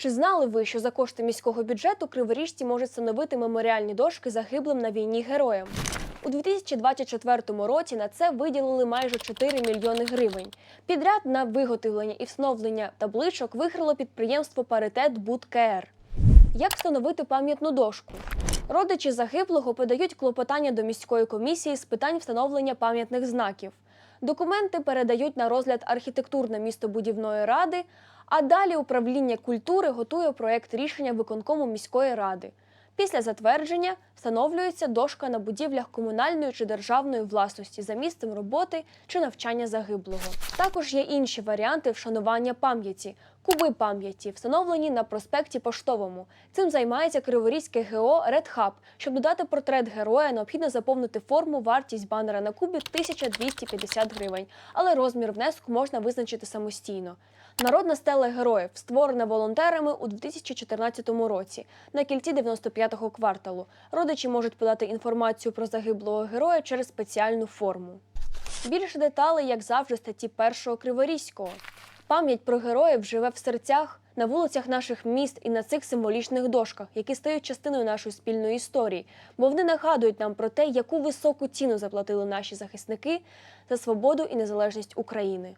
Чи знали ви, що за кошти міського бюджету криворіжці можуть встановити меморіальні дошки загиблим на війні героям? У 2024 році на це виділили майже 4 мільйони гривень. Підряд на виготовлення і встановлення табличок виграло підприємство Паритет Будкр. Як встановити пам'ятну дошку? Родичі загиблого подають клопотання до міської комісії з питань встановлення пам'ятних знаків. Документи передають на розгляд архітектурно-містобудівної ради, а далі управління культури готує проєкт рішення виконкому міської ради. Після затвердження встановлюється дошка на будівлях комунальної чи державної власності за місцем роботи чи навчання загиблого. Також є інші варіанти вшанування пам'яті. Куби пам'яті встановлені на проспекті Поштовому. Цим займається Криворізьке ГО Hub. Щоб додати портрет героя, необхідно заповнити форму. Вартість банера на кубі 1250 гривень, але розмір внеску можна визначити самостійно. Народна стела героїв створена волонтерами у 2014 році на кільці 95-го кварталу. Родичі можуть подати інформацію про загиблого героя через спеціальну форму. Більше деталей, як завжди, статті першого Криворізького. Пам'ять про героїв живе в серцях, на вулицях наших міст і на цих символічних дошках, які стають частиною нашої спільної історії, бо вони нагадують нам про те, яку високу ціну заплатили наші захисники за свободу і незалежність України.